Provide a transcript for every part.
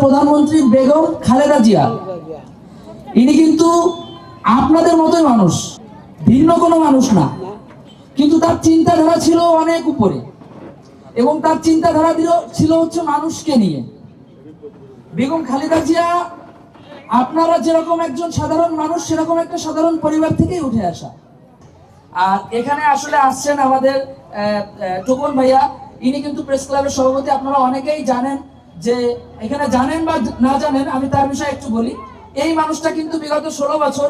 প্রধানমন্ত্রী বেগম খালেদা জিয়া। ইনি কিন্তু আপনাদের মতোই মানুষ, ভিন্ন কোনো মানুষ না। কিন্তু তার চিন্তাধারা ছিল অনেক উপরে এবং তার চিন্তাধারা দিল- ছিল হচ্ছে মানুষকে নিয়ে। বেগম খালেদা জিয়া, আপনারা যেরকম একজন সাধারণ মানুষ, সেরকম একটা সাধারণ পরিবার থেকেই উঠে আসা। আর এখানে আসলে আসছেন আমাদের টোকন ভাইয়া। ইনি কিন্তু প্রেস ক্লাবের সভাপতি, আপনারা অনেকেই জানেন। যে এখানে জানেন বা না জানেন, আমি তার বিষয়ে একটু বলি। এই মানুষটা কিন্তু বিগত ষোলো বছর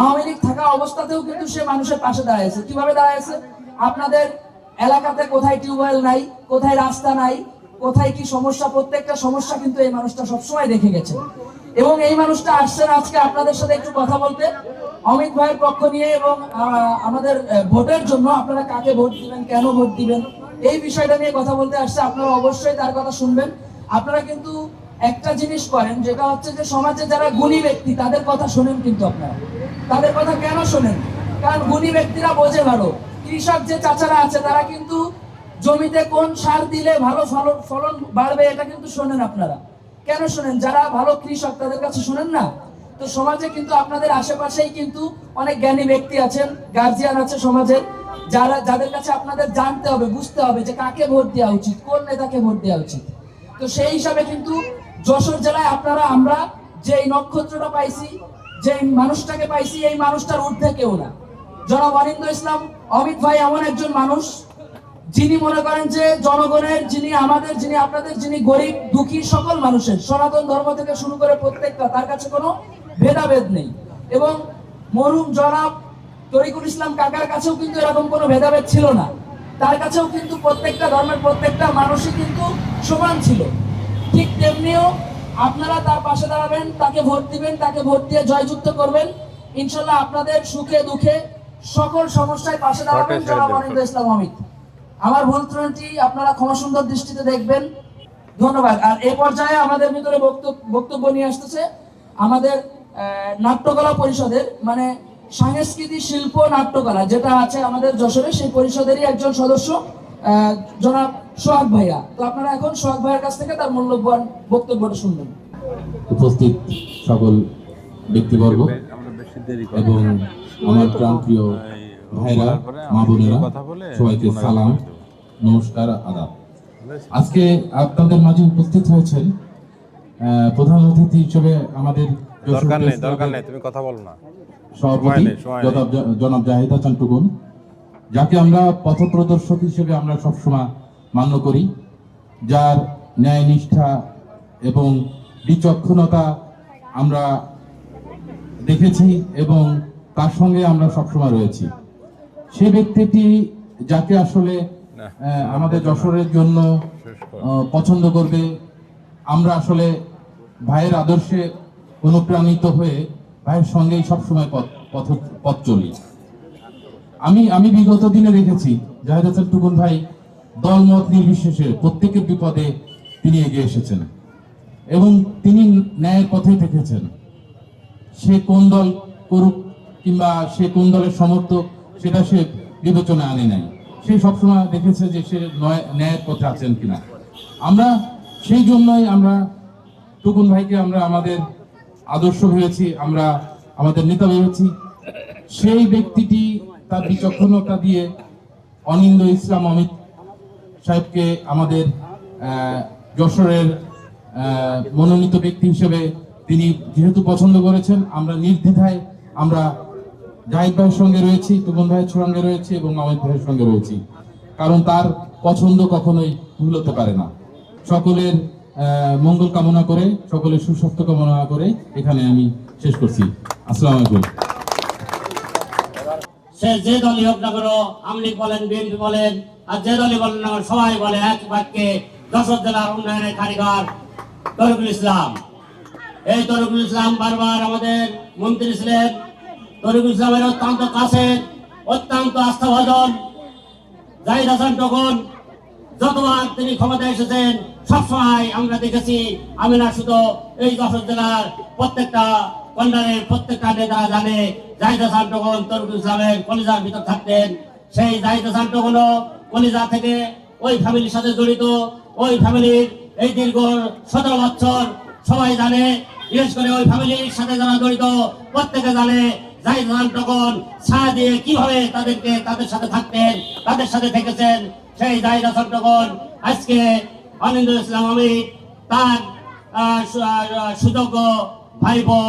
আওয়ামী লীগ থাকা অবস্থাতেও কিন্তু সে মানুষের পাশে দাঁড়িয়েছে কীভাবে দাঁড়িয়েছে আপনাদের এলাকাতে কোথায় টিউবওয়েল নাই, কোথায় রাস্তা নাই, কোথায় কি সমস্যা, প্রত্যেকটা সমস্যা কিন্তু এই মানুষটা সবসময় দেখে গেছে। এবং এই মানুষটা আসছেন আজকে আপনাদের সাথে একটু কথা বলতে। অমিত ভাইয়ের পক্ষ নিয়ে এবং আমাদের ভোটের জন্য আপনারা কাকে ভোট দিবেন, কেন ভোট দিবেন, এই বিষয়টা নিয়ে কথা বলতে আসছে। আপনারা অবশ্যই তার কথা শুনবেন। আপনারা কিন্তু একটা জিনিস করেন, যেটা হচ্ছে যে সমাজে যারা গুণী ব্যক্তি, তাদের কথা শোনেন কিন্তু আপনারা। তাদের কথা কেন শোনেন? কারণ গুণী ব্যক্তিরা বোঝে ভালো। কৃষক যে চাচারা আছে, তারা কিন্তু জমিতে কোন সার দিলে ভালো ফলন ফলন বাড়বে এটা কিন্তু শোনেন আপনারা। কেন শোনেন? যারা ভালো কৃষক, তাদের কাছে শোনেন না? তো সমাজে কিন্তু আপনাদের আশেপাশেই কিন্তু অনেক জ্ঞানী ব্যক্তি আছেন গার্জিয়ান আছে সমাজের, যারা, যাদের কাছে আপনাদের জানতে হবে, বুঝতে হবে যে কাকে ভোট দেওয়া উচিত, কোন নেতাকে ভোট দেওয়া উচিত। তো সেই হিসাবে কিন্তু যশোর জেলায় আপনারা, আমরা যে নক্ষত্রটা পাইছি যে মানুষটাকে পাইছি, এই মানুষটার ঊর্ধ্বে কেউ না। জনাব অনিন্দ ইসলাম, অমিত ভাই এমন একজন মানুষ, যিনি মনে করেন যে জনগণের, যিনি আমাদের, যিনি আপনাদের, যিনি গরিব, দুঃখী সকল মানুষের, সনাতন ধর্ম থেকে শুরু করে প্রত্যেকটা, তার কাছে কোনো ভেদাভেদ নেই। এবং মরুম জনাব তরিকুল ইসলাম কাকার কাছেও কিন্তু এরকম কোনো ভেদাভেদ ছিল না। তার কাছেও কিন্তু প্রত্যেকটা ধর্মের প্রত্যেকটা মানুষই কিন্তু সমান ছিল। ঠিক তেমনিও আপনারা তার পাশে দাঁড়াবেন তাকে ভোট দিবেন তাকে ভোট দিয়ে জয়যুক্ত করবেন। ইনশাল্লাহ আপনাদের সুখে দুঃখে সকল সমস্যায় পাশে দাঁড়াবেন জনাব অনিন্দ ইসলাম অমিত। আমার ভুল ত্রুটি আপনারা ক্ষমা সুন্দর দৃষ্টিতে দেখবেন। ধন্যবাদ। আর এ পর্যায়ে আমাদের ভিতরে বক্তব্য বক্তব্য নিয়ে আসতেছে আমাদের আহ, নাট্যকলা পরিষদের মানে সাংস্কৃতিক শিল্প নাট্যকলা যেটা আছে আমাদের যশোরে সেই পরিষদেরই একজন সদস্য আহ, জনাব সোহাগ ভাইয়া। তো আপনারা এখন সোহাগ ভাইয়ের কাছ থেকে তার মূল্যবান বক্তব্যটা শুনবেন। উপস্থিত সকল ব্যক্তিবর্গ এবং আমার প্রাণপ্রিয় ভাইরা মা বোনেরা সবাইকে সালাম নমস্কার আদাব। আজকে আপনাদের মাঝে উপস্থিত হয়েছেন আহ, প্রধান অতিথি হিসেবে আমাদের দরকার নেই দরকার নেই তুমি কথা বলো না। সভাপতি। জনাব জাহিদ হাসান টুকুন যাকে আমরা পথপ্রদর্শক হিসেবে আমরা সবসময় মান্য করি যার ন্যায় নিষ্ঠা এবং বিচক্ষণতা আমরা দেখেছি এবং তার সঙ্গে আমরা সবসময় রয়েছি সে ব্যক্তিটি যাকে আসলে আমাদের যশোরের জন্য পছন্দ করবে আমরা আসলে ভাইয়ের আদর্শে অনুপ্রাণিত হয়ে ভাইয়ের সঙ্গেই সবসময় পথ পথ পথ চলি। আমি আমি বিগত দিনে দেখেছি, জাহেদ হাসান টুকুন ভাই দলমত নির্বিশেষে প্রত্যেকের বিপদে তিনি এগিয়ে এসেছেন এবং তিনি ন্যায়ের পথে থেকেছেন। সে কোন দল করুক কিংবা সে কোন দলের সমর্থক, সেটা সে বিবেচনা আনে নাই। সে সবসময় দেখেছে যে সে নয়- ন্যায়ের পথে আছেন কিনা। আমরা সেই জন্যই আমরা টুকুন ভাইকে আমরা আমাদের আদর্শ ভেবেছি আমরা আমাদের নেতা ভেবেছি সেই ব্যক্তিটি তার বিচক্ষণতা দিয়ে অনিন্দ ইসলাম অমিত সাহেবকে আমাদের যশোরের মনোনীত ব্যক্তি হিসেবে তিনি যেহেতু পছন্দ করেছেন, আমরা নির্দ্বিধায় আমরা জাহিদ ভাইয়ের সঙ্গে রয়েছি তুমন ভাইয়ের সঙ্গে রয়েছি এবং অমিত ভাইয়ের সঙ্গে রয়েছি। কারণ তার পছন্দ কখনোই ভুল হতে পারে না। সকলের মঙ্গল কামনা করে, সকলের সুস্বাস্থ্য কামনা করে এখানে আমি শেষ করছি। আসসালামু আলাইকুম। সে যে দলই হোক না কেন, আমলিগ বলেন, বিএনপি বলেন, আর যে দলই বলেন না সবাই বলে এক বাক্যে যশোর জেলার উন্নয়নের কারিগর তরিকুল ইসলাম। এই তরিকুল ইসলাম বারবার আমাদের মন্ত্রী ছিলেন। তরিকুল ইসলামের অত্যন্ত কাছে, অত্যন্ত আস্থাভাজন জাহিদ হাসান তখন যতবার তিনি ক্ষমতায় এসেছেন সবসময় আমরা দেখেছি, আমি না শুধু এই যশোর জেলার প্রত্যেকটা কন্যারের প্রত্যেকটা নেতা জানে, জাহিদ হাসান তখন তরুণ ইসলামের কলিজার ভিতর থাকতেন, সেই জাহিদ হাসান তখনও কলিজা থেকে ওই ফ্যামিলির সাথে জড়িত, ওই ফ্যামিলির এই দীর্ঘ সতেরো বছর সবাই জানে, বিশেষ করে ওই ফ্যামিলির সাথে যারা জড়িত, প্রত্যেকে জানে জাহিদ হাসান তখন ছায়া দিয়ে কীভাবে তাদেরকে তাদের সাথে থাকতেন, তাদের সাথে থেকেছেন, সেই জাহিদ হাসান তখন আজকে অনিন্দ ইসলাম আমি তার আহ, সু- আহ, সুযোগ্য ভাইপো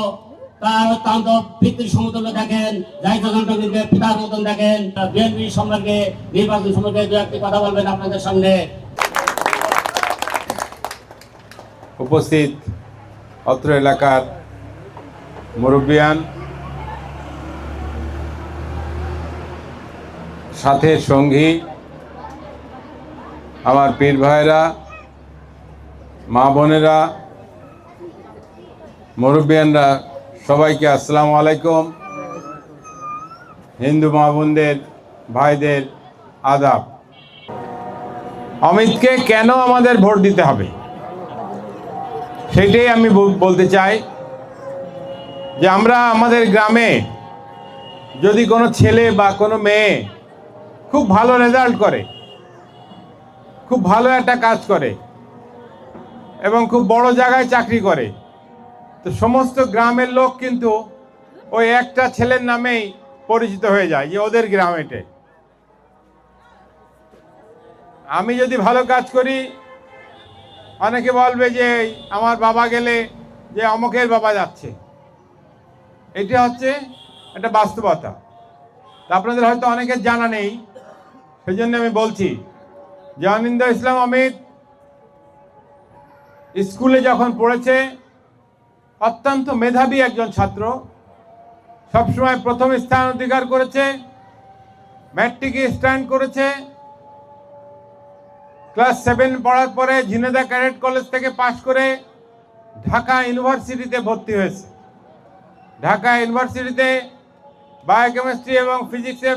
তার অত্যন্ত পিতৃ সমতুল্য দেখেন জাহিদ হাসান তখনকে পিতার মতন দেখেন বিএনপি সম্পর্কে নির্বাচন সম্পর্কে দু একটি কথা বলবেন আপনাদের সামনে। উপস্থিত অত্র এলাকার মুরব্বিয়ান সাথে সঙ্গী আমার পীর ভাইরা মা বোনেরা, মুরব্বিয়ানরা, সবাইকে আসসালামু আলাইকুম। হিন্দু মা বোনদের, ভাইদের আদাব। অমিতকে কেন আমাদের ভোট দিতে হবে? সেটাই আমি বল- বলতে চাই যে আমরা আমাদের গ্রামে যদি কোনো ছেলে বা কোনো মেয়ে খুব ভালো রেজাল্ট করে, খুব ভালো একটা কাজ করে এবং খুব বড় জায়গায় চাকরি করে। তো সমস্ত গ্রামের লোক কিন্তু ওই একটা ছেলের নামেই পরিচিত হয়ে যায়, যে ওদের গ্রাম এটে আমি যদি ভালো কাজ করি, অনেকে বলবে যে আমার বাবা গেলে যে অমকের বাবা যাচ্ছে। এটা হচ্ছে একটা বাস্তবতা। তা আপনাদের হয়তো অনেকের জানা নেই সেই জন্য আমি বলছি যে অনিন্দ ইসলাম, অমিত। স্কুলে যখন পড়েছে, অত্যন্ত মেধাবী একজন ছাত্র, সবসময় প্রথম স্থান অধিকার করেছে, ম্যাট্রিকে স্ট্যান্ড করেছে। ক্লাস সেভেন পড়ার পরে ঝিনেদা ক্যাডেট কলেজ থেকে পাশ করে ঢাকা ইউনিভার্সিটিতে ভর্তি হয়েছে। ঢাকা ইউনিভার্সিটিতে বায়োকেমিস্ট্রি এবং ফিজিক্সে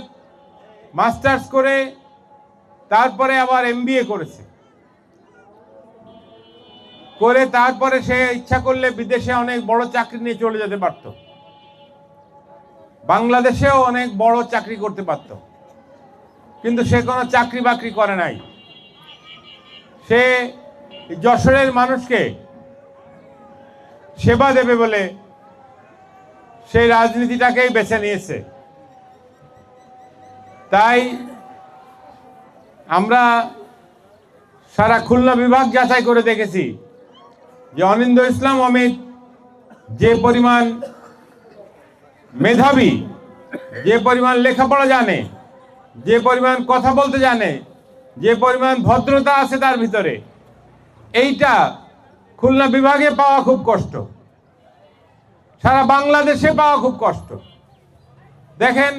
মাস্টার্স করে, তারপরে আবার এমবিএ করেছে। করে তারপরে সে ইচ্ছা করলে বিদেশে অনেক বড় চাকরি নিয়ে চলে যেতে পারত। বাংলাদেশেও অনেক বড় চাকরি করতে পারত। কিন্তু সে কোনো চাকরি বাকরি করে নাই। সে যশোরের মানুষকে সেবা দেবে বলে সেই রাজনীতিটাকেই বেছে নিয়েছে। তাই আমরা সারা খুলনা বিভাগ যাচাই করে দেখেছি। যে অনিন্দ ইসলাম অমিত, যে পরিমাণ মেধাবী, যে পরিমাণ লেখাপড়া জানে, যে পরিমাণ কথা বলতে জানে, যে পরিমাণ ভদ্রতা আছে তার ভিতরে, এইটা খুলনা বিভাগে পাওয়া খুব কষ্ট। সারা বাংলাদেশে পাওয়া খুব কষ্ট। দেখেন,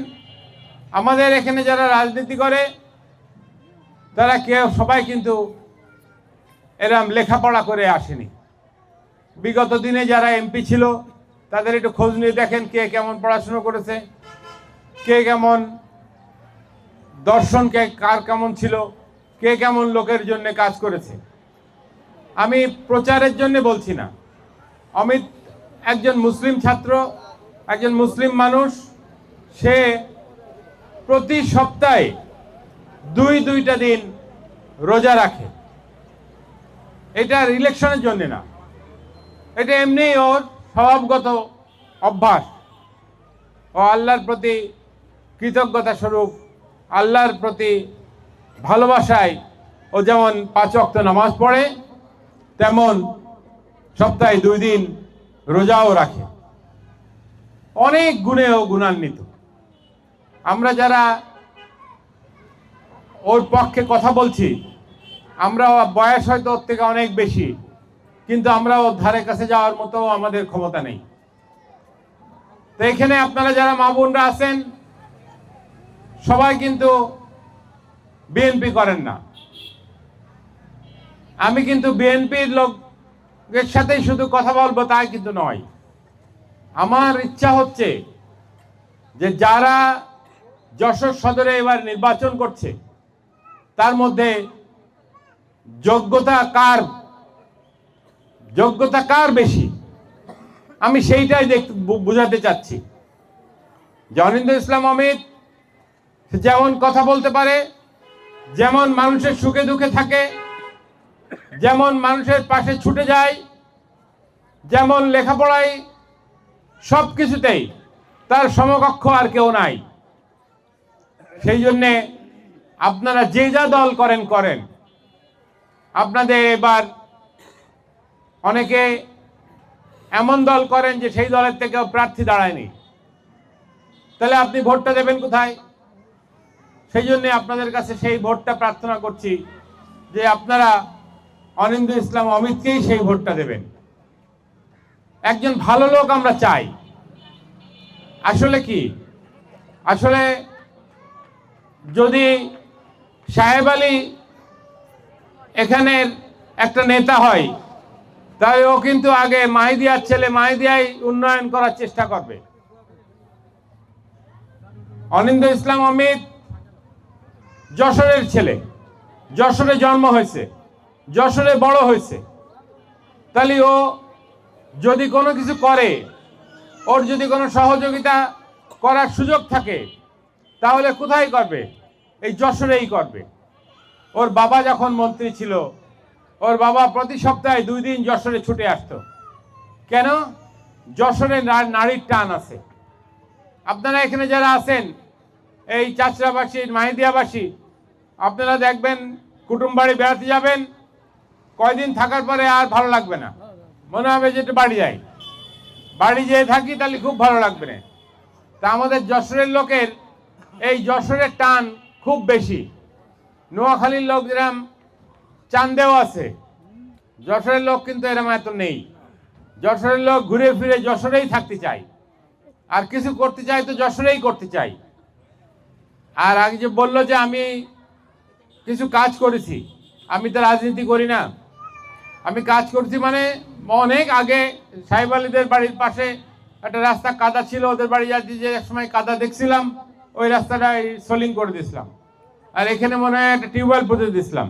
আমাদের এখানে যারা রাজনীতি করে, তারা কেউ সবাই কিন্তু এরম লেখাপড়া করে আসেনি। বিগত দিনে যারা এমপি ছিল, তাদের একটু খোঁজ নিয়ে দেখেন কে কেমন পড়াশুনো করেছে, কে কেমন দর্শন কে কার কেমন ছিল, কে কেমন লোকের জন্য কাজ করেছে। আমি প্রচারের জন্য বলছি না। অমিত একজন মুসলিম ছাত্র, একজন মুসলিম মানুষ, সে প্রতি সপ্তাহে দুই, দুইটা দিন রোজা রাখে। এটা ইলেকশনের জন্য না। এটা এমনি ওর স্বভাবগত অভ্যাস। ও আল্লাহর প্রতি কৃতজ্ঞতা স্বরূপ, আল্লাহর প্রতি ভালোবাসায় ও যেমন পাঁচ অক্ত নামাজ পড়ে, তেমন সপ্তাহে দুই দিন রোজাও রাখে। অনেক গুণে ও গুণান্বিত। আমরা যারা ওর পক্ষে কথা বলছি আমরা বয়স হয়তো ওর থেকে অনেক বেশি। কিন্তু আমরা ওর ধারে কাছে যাওয়ার মতো আমাদের ক্ষমতা নেই। তো এখানে আপনারা যারা মা বোনরা আছেন, সবাই কিন্তু বিএনপি করেন না। আমি কিন্তু বিএনপির লোকের সাথেই শুধু কথা বলব, তাই কিন্তু নয়। আমার ইচ্ছা হচ্ছে যে যারা যশোর সদরে এবার নির্বাচন করছে, তার মধ্যে যোগ্যতা কার যোগ্যতা কার বেশি? আমি সেইটাই দেখতে বোঝাতে চাচ্ছি। জনিন্দ ইসলাম অমিত যেমন কথা বলতে পারে, যেমন মানুষের সুখে দুঃখে থাকে, যেমন মানুষের পাশে ছুটে যায়, যেমন লেখাপড়ায় সব কিছুতেই তার সমকক্ষ আর কেউ নাই। সেই জন্যে আপনারা যে যা দল করেন করেন। আপনাদের এবার অনেকে এমন দল করেন যে সেই দলের থেকেও প্রার্থী দাঁড়ায়নি। তাহলে আপনি ভোটটা দেবেন কোথায়? সেই জন্য আপনাদের কাছে সেই ভোটটা প্রার্থনা করছি যে আপনারা অনিন্দ ইসলাম অমিতকেই সেই ভোটটা দেবেন। একজন ভালো লোক আমরা চাই। আসলে কি? আসলে যদি সাহেব আলী এখানের একটা নেতা হয় তাহলে ও কিন্তু আগে মাহিদিয়ার ছেলে মাহিদিয়াই উন্নয়ন করার চেষ্টা করবে। অনিন্দ ইসলাম অমিত যশোরের ছেলে। যশোরে জন্ম হয়েছে, যশোরে বড় হয়েছে। তাহলে ও যদি কোনো কিছু করে, ওর যদি কোনো সহযোগিতা করার সুযোগ থাকে, তাহলে কোথায় করবে? এই যশোরেই করবে। ওর বাবা যখন মন্ত্রী ছিল ওর বাবা প্রতি সপ্তাহে দুই দিন যশোরে ছুটে আসতো। কেন? যশোরে নারীর টান আছে। আপনারা এখানে যারা আছেন, এই চাচরাবাসী মাহিদিয়াবাসী, আপনারা দেখবেন কুটুম বাড়ি বেড়াতে যাবেন, কয়দিন থাকার পরে আর ভালো লাগবে না। মনে হবে যে বাড়ি যাই। বাড়ি যেয়ে থাকি তাহলে খুব ভালো লাগবে না। তা আমাদের যশোরের লোকের এই যশোরের টান খুব বেশি। নোয়াখালীর লোক যেরকম চান্দেও আছে। যশোরের লোক কিন্তু এরকম এত নেই। যশোরের লোক ঘুরে ফিরে যশোরেই থাকতে চায়। আর কিছু করতে চাই তো যশোরেই করতে চাই আর আগে যে বলল যে আমি কিছু কাজ করেছি, আমি তো রাজনীতি করি না। আমি কাজ করছি মানে অনেক আগে সাহেব আলীদের বাড়ির পাশে একটা রাস্তা কাদা ছিল, ওদের বাড়ি যাচ্ছি যে এক সময় কাদা দেখছিলাম, ওই রাস্তাটা সোলিং করে দিয়েছিলাম। আর এখানে মনে হয় একটা টিউবওয়েল পুঁতে দিয়েছিলাম।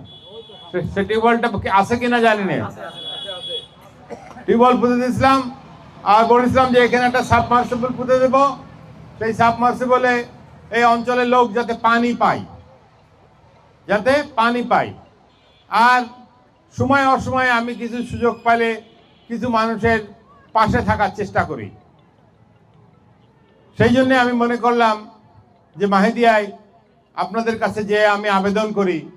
সে- টিউবওয়েলটা আছে কিনা জানি না। টিউবওয়েল পুঁতে দিয়েছিলাম। আর বলেছিলাম যে এখানে একটা সাবমার্সিবল পুঁতে দেব। সেই সাবমার্সিবলে এই অঞ্চলের লোক যাতে পানি পায়। যাতে পানি পায়। আর সময় অসময়ে আমি কিছু সুযোগ পাইলে কিছু মানুষের পাশে থাকার চেষ্টা করি। সেই জন্য আমি মনে করলাম যে মাহেদিয়ায় আপনাদের কাছে যে আমি আবেদন করি,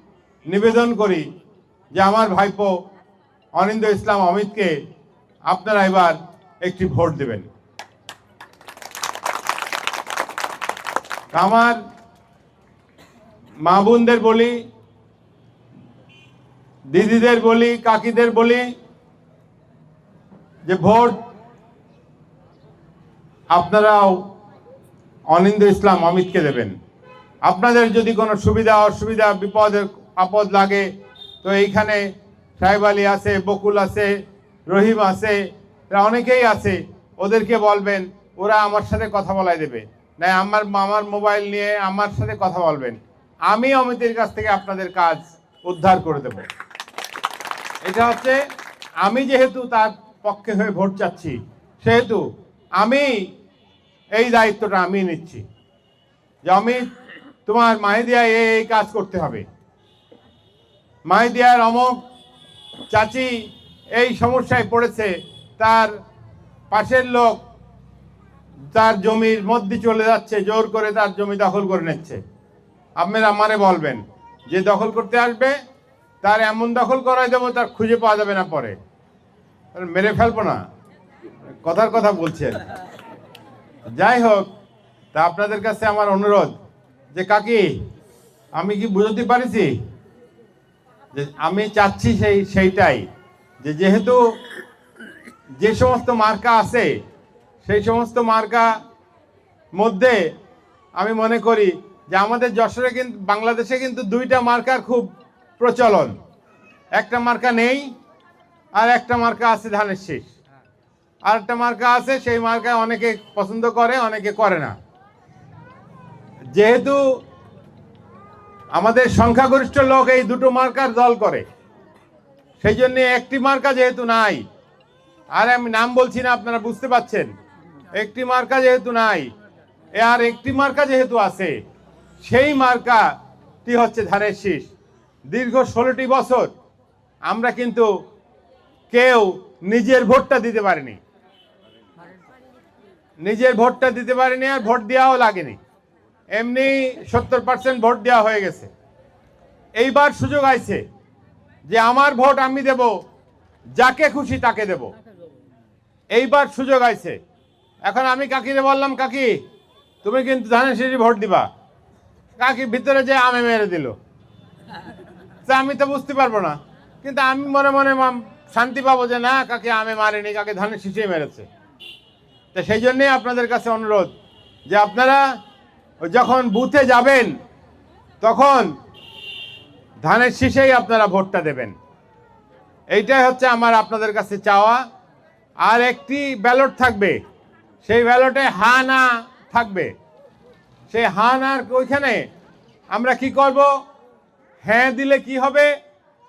নিবেদন করি। যে আমার ভাইপো অনিন্দ ইসলাম অমিতকে আপনারা এবার একটি ভোট দেবেন। আমার মা বোনদের বলি, দিদিদের বলি, কাকিদের বলি, যে ভোট আপনারাও অনিন্দ ইসলাম অমিতকে দেবেন। আপনাদের যদি কোনো সুবিধা, অসুবিধা, বিপদ, আপদ লাগে তো এইখানে আলী আছে, বকুল আছে, রহিম আছে, এরা অনেকেই আছে। ওদেরকে বলবেন, ওরা আমার সাথে কথা বলাই দেবে। না, আমার আমার মোবাইল নিয়ে আমার সাথে কথা বলবেন। আমি অমিতের কাছ থেকে আপনাদের কাজ উদ্ধার করে দেব। এটা হচ্ছে, আমি যেহেতু তার পক্ষে হয়ে ভোট চাচ্ছি, সেহেতু আমি এই দায়িত্বটা আমি নিচ্ছি। যে অমিত, তোমার মাহিদিয়া এই কাজ করতে হবে। মাহিদিয়ার অমক চাচি এই সমস্যায় পড়েছে। তার পাশের লোক তার জমির মধ্যে চলে যাচ্ছে, জোর করে তার জমি দখল করে নিচ্ছে। আপনারা মানে বলবেন, যে দখল করতে আসবে, তার এমন দখল করাই দেবো, তার খুঁজে পাওয়া যাবে না পরে। মেরে ফেলব না। কথার কথা বলছেন। যাই হোক, তা আপনাদের কাছে আমার অনুরোধ যে, কাকি, আমি কি বুঝতে পারিছি? যে আমি চাচ্ছি সেই, সেইটাই। যে যেহেতু যে সমস্ত মার্কা আছে, সেই সমস্ত মার্কা মধ্যে আমি মনে করি যে আমাদের যশোরে কিন্তু, বাংলাদেশে কিন্তু দুইটা মার্কার খুব প্রচলন। একটা মার্কা নেই, আর একটা মার্কা আছে ধানের শীষ। আর একটা মার্কা আছে, সেই মার্কা অনেকে পছন্দ করে, অনেকে করে না। যেহেতু আমাদের সংখ্যাগরিষ্ঠ লোক এই দুটো মার্কার দল করে। সেই জন্য একটি মার্কা যেহেতু নাই, আর আমি নাম বলছি না, আপনারা বুঝতে পাচ্ছেন। একটি মার্কা যেহেতু নাই আর একটি মার্কা যেহেতু আছে, সেই মার্কাটি হচ্ছে ধানের শীষ। দীর্ঘ ষোলোটি বছর আমরা কিন্তু কেউ নিজের ভোটটা দিতে পারিনি। নিজের ভোটটা দিতে পারিনি আর ভোট দেওয়াও লাগেনি। এমনি সত্তর পার্সেন্ট ভোট দেওয়া হয়ে গেছে। এইবার সুযোগ আইছে যে আমার ভোট আমি দেব, যাকে খুশি তাকে দেব। এইবার সুযোগ আইছে। এখন আমি কাকিরে বললাম, কাকি, তুমি কিন্তু ধানের শীষে ভোট দিবা। কাকি ভিতরে যে আমে মেরে দিল। তা আমি তো বুঝতে পারব না। কিন্তু আমি মনে মনে শান্তি পাবো যে, না, কাকে আমে মারেনি, কাকে ধানের শীষে মেরেছে। তো সেই জন্যই আপনাদের কাছে অনুরোধ যে আপনারা যখন বুথে যাবেন, তখন ধানের শীষেই আপনারা ভোটটা দেবেন। এইটাই হচ্ছে আমার আপনাদের কাছে চাওয়া। আর একটি ব্যালট থাকবে, সেই ব্যালটে হা না থাকবে। সেই হা না ওইখানে আমরা কি করব? হ্যাঁ দিলে কি হবে?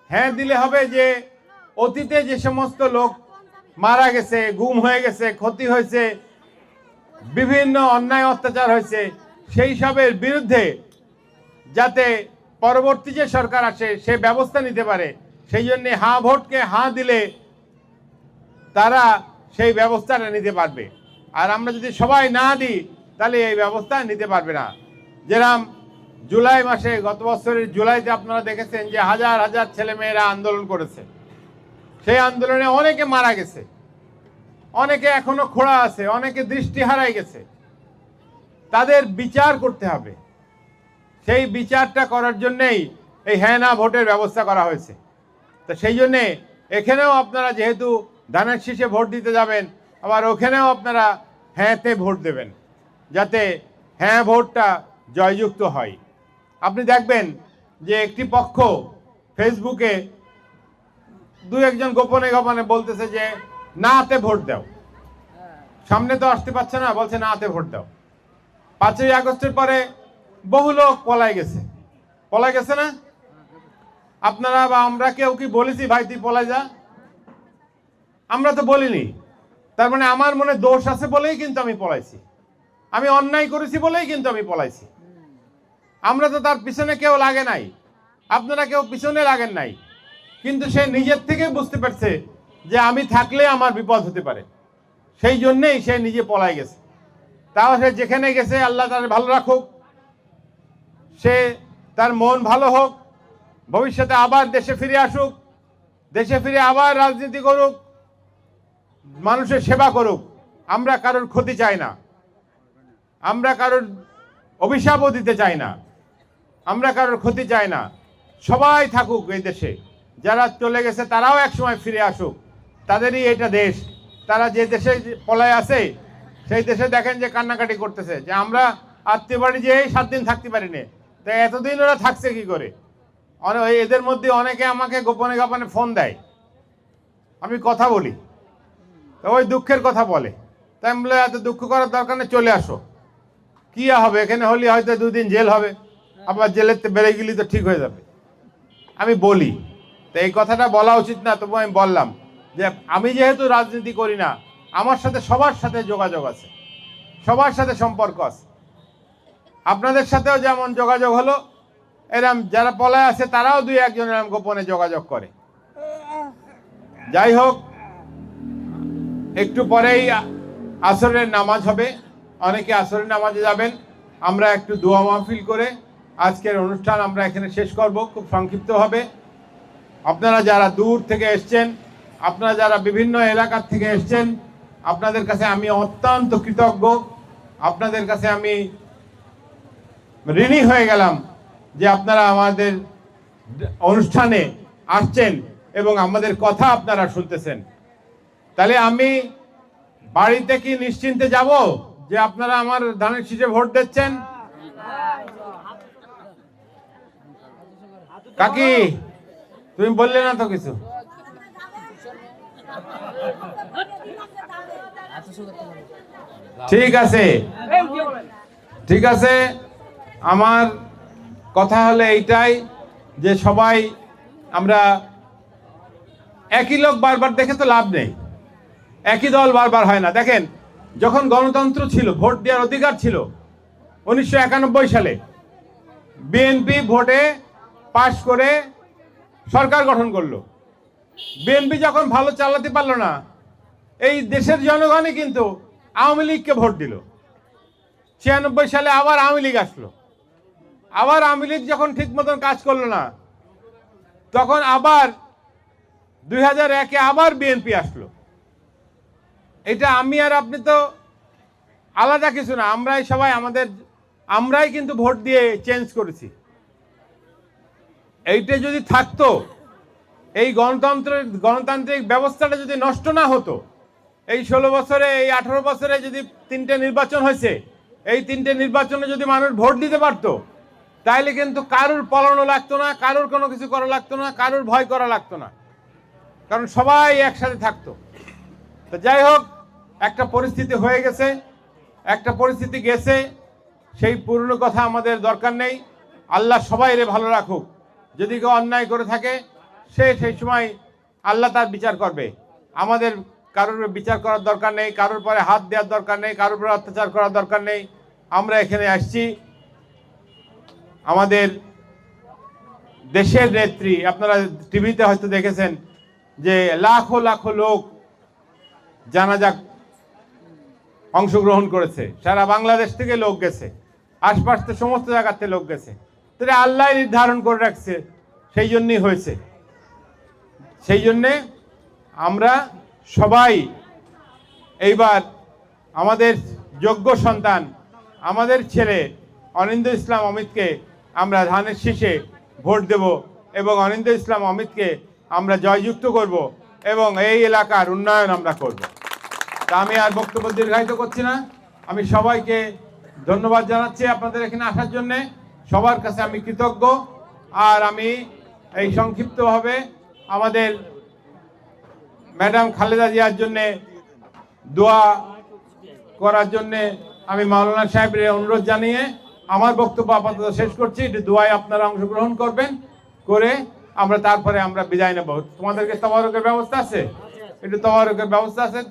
হ্যাঁ দিলে হবে যে, অতীতে যে সমস্ত লোক মারা গেছে, গুম হয়ে গেছে, ক্ষতি হয়েছে, বিভিন্ন অন্যায় অত্যাচার হয়েছে সেই সবের বিরুদ্ধে যাতে পরবর্তী যে সরকার আসে, সে ব্যবস্থা নিতে পারে, সেই জন্যে হাঁ ভোটকে হাঁ দিলে তারা সেই ব্যবস্থাটা নিতে পারবে। আর আমরা যদি সবাই না দিই, তাহলে এই ব্যবস্থা নিতে পারবে না। যেরাম জুলাই মাসে, গত বছরের জুলাইতে আপনারা দেখেছেন যে হাজার হাজার ছেলেমেয়েরা আন্দোলন করেছে। সেই আন্দোলনে অনেকে মারা গেছে। অনেকে এখনও খোড়া আছে, অনেকে দৃষ্টি হারাই গেছে। তাদের বিচার করতে হবে। সেই বিচারটা করার জন্যেই এই হ্যাঁ না ভোটের ব্যবস্থা করা হয়েছে। তো সেই জন্যে এখানেও আপনারা যেহেতু ধানের শীষে ভোট দিতে যাবেন, আবার ওখানেও আপনারা হ্যাঁতে ভোট দেবেন, যাতে হ্যাঁ ভোটটা জয়যুক্ত হয়। আপনি দেখবেন যে একটি পক্ষ ফেসবুকে দু একজন গোপনে গোপনে বলতেছে যে, নাতে ভোট দাও। সামনে তো আসতে পারছে না, বলছে, নাতে ভোট দাও। পাঁচই আগস্টের পরে বহু লোক পলাই গেছে। পলাই গেছে না? আপনারা বা আমরা কেউ কি বলেছি, ভাই, তুই পলাই যা আমরা তো বলিনি। তার মানে আমার মনে দোষ আছে বলেই কিন্তু আমি পলাইছি। আমি অন্যায় করেছি বলেই কিন্তু আমি পলাইছি। আমরা তো তার পিছনে কেউ লাগে নাই। আপনারা কেউ পিছনে লাগেন নাই। কিন্তু সে নিজের থেকে বুঝতে পারছে যে আমি থাকলে আমার বিপদ হতে পারে। সেই জন্যেই সে নিজে পলাই গেছে। তাও সে যেখানে গেছে, আল্লাহ তার ভালো রাখুক। সে তার মন ভালো হোক, ভবিষ্যতে আবার দেশে ফিরে আসুক, দেশে ফিরে আবার রাজনীতি করুক, মানুষের সেবা করুক। আমরা কারোর ক্ষতি চাই না। আমরা কারোর অভিশাপও দিতে চাই না। আমরা কারোর ক্ষতি চাই না। সবাই থাকুক এই দেশে। যারা চলে গেছে, তারাও একসময় ফিরে আসুক। তাদেরই এটা দেশ। তারা যে দেশে পলায় আছে সেই দেশে দেখেন যে কান্নাকাটি করতেছে, যে আমরা আত্মীয় বাড়ি যেয়েই সাত দিন থাকতে পারিনি। তাই এতদিন ওরা থাকছে কি করে? এদের মধ্যে অনেকে আমাকে গোপনে গোপনে ফোন দেয়। আমি কথা বলি। তো ওই দুঃখের কথা বলে। তাই আমি বলে এত দুঃখ করার দরকার নেই, চলে আসো। কি হবে? এখানে হলে হয়তো দুদিন জেল হবে। আবার জেলের বেড়ে গেলি তো ঠিক হয়ে যাবে। আমি বলি। তো এই কথাটা বলা উচিত না, তবু আমি বললাম যে আমি যেহেতু রাজনীতি করি না আমার সাথে সবার সাথে যোগাযোগ আছে, সবার সাথে সম্পর্ক আছে। আপনাদের সাথেও যেমন যোগাযোগ হলো, এরম যারা পলায় আছে, তারাও দুই একজন এরম গোপনে যোগাযোগ করে। যাই হোক, একটু পরেই আসরের নামাজ হবে। অনেকে আসরের নামাজে যাবেন। আমরা একটু দোয়া মাহফিল করে আজকের অনুষ্ঠান আমরা এখানে শেষ করব, খুব সংক্ষিপ্ত হবে। আপনারা যারা দূর থেকে এসছেন, আপনারা যারা বিভিন্ন এলাকার থেকে এসছেন আপনাদের কাছে আমি অত্যন্ত কৃতজ্ঞ। আপনাদের কাছে আমি ঋণী হয়ে গেলাম যে আপনারা আমাদের অনুষ্ঠানে আসছেন এবং আমাদের কথা আপনারা শুনতেছেন। তাহলে আমি বাড়িতে কি নিশ্চিন্তে যাব যে আপনারা আমার ধানের শীষে ভোট দিচ্ছেন? কাকি, তুমি বললে না তো কিছু। ঠিক আছে। ঠিক আছে? আমার কথা হলে এইটাই যে সবাই আমরা একই লোক বারবার দেখে তো লাভ নেই। একই দল বারবার হয় না। দেখেন, যখন গণতন্ত্র ছিল, ভোট দেওয়ার অধিকার ছিল, উনিশশো একানব্বই সালে বিএনপি ভোটে পাশ করে সরকার গঠন করল। বিএনপি যখন ভালো চালাতে পারল না এই দেশের জনগণই কিন্তু আওয়ামী লীগকে ভোট দিল। ছিয়ানব্বই সালে আবার আওয়ামী লীগ আসলো। আবার আওয়ামী লীগ যখন ঠিক মতন কাজ করল না, তখন আবার দুই হাজার একে আবার বিএনপি আসলো। এটা আমি আর আপনি তো আলাদা কিছু না, আমরাই সবাই আমাদের, আমরাই কিন্তু ভোট দিয়ে চেঞ্জ করেছি। এইটা যদি থাকতো, এই গণতন্ত্রের, গণতান্ত্রিক ব্যবস্থাটা যদি নষ্ট না হতো এই ষোলো বছরে, এই আঠারো বছরে যদি তিনটে নির্বাচন হয়েছে, এই তিনটে নির্বাচনে যদি মানুষ ভোট দিতে পারতো, তাইলে কিন্তু কারুর পলানো লাগতো না, কারুর কোনো কিছু করা লাগতো না, কারুর ভয় করা লাগতো না। কারণ সবাই একসাথে থাকতো। তো যাই হোক, একটা পরিস্থিতি হয়ে গেছে, একটা পরিস্থিতি গেছে, সেই পুরনো কথা আমাদের দরকার নেই। আল্লাহ সবাই রে ভালো রাখুক। যদি কেউ অন্যায় করে থাকে, সে সেই সময় আল্লাহ তার বিচার করবে। আমাদের কারোর বিচার করার দরকার নেই, কারোর পরে হাত দেওয়ার দরকার নেই, কারোর উপরে অত্যাচার করার দরকার নেই। আমরা এখানে আসছি। আমাদের দেশের নেত্রী, আপনারা টিভিতে হয়তো দেখেছেন যে লাখো লাখো লোক জানাজা অংশগ্রহণ করেছে। সারা বাংলাদেশ থেকে লোক গেছে। আশপাশ থেকে সমস্ত জায়গাতে লোক গেছে। তাহলে আল্লাহ নির্ধারণ করে রাখছে, সেই জন্যই হয়েছে। সেই জন্যে আমরা সবাই, এইবার আমাদের যোগ্য সন্তান, আমাদের ছেলে অনিন্দ ইসলাম অমিতকে আমরা ধানের শীষে ভোট দেব এবং অনিন্দ ইসলাম অমিতকে আমরা জয়যুক্ত করব এবং এই এলাকার উন্নয়ন আমরা করব। তা আমি আর বক্তব্য দীর্ঘায়িত করছি না। আমি সবাইকে ধন্যবাদ জানাচ্ছি আপনাদের এখানে আসার জন্যে। সবার কাছে আমি কৃতজ্ঞ। আর আমি এই সংক্ষিপ্তভাবে আমাদের ম্যাডাম খালেদা জিয়ার জন্যে দোয়া করার জন্যে আমি মাওলানা সাহেবের অনুরোধ জানিয়ে আমার বক্তব্য আপাতত শেষ করছি। একটু দোয়ায় আপনারা অংশগ্রহণ করবেন করে আমরা তারপরে আমরা বিদায় নেব। তোমাদেরকে তবারকের ব্যবস্থা আছে? একটু তবারকের ব্যবস্থা আছে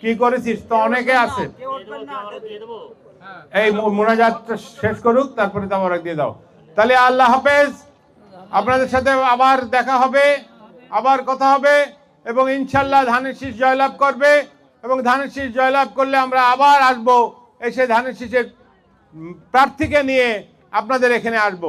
কি করেছিস? তো অনেকে আছে। এই মু- মোনাজাতটা শেষ করুক, তারপরে তবারক দিয়ে দাও। তাহলে আল্লাহ হাফেজ। আপনাদের সাথে আবার দেখা হবে, আবার কথা হবে। এবং ইনশাল্লাহ ধানের শীষ জয়লাভ করবে এবং ধানের শীষ জয়লাভ করলে আমরা আবার আসব এসে ধানের শীষের প্রার্থীকে নিয়ে আপনাদের এখানে আসব।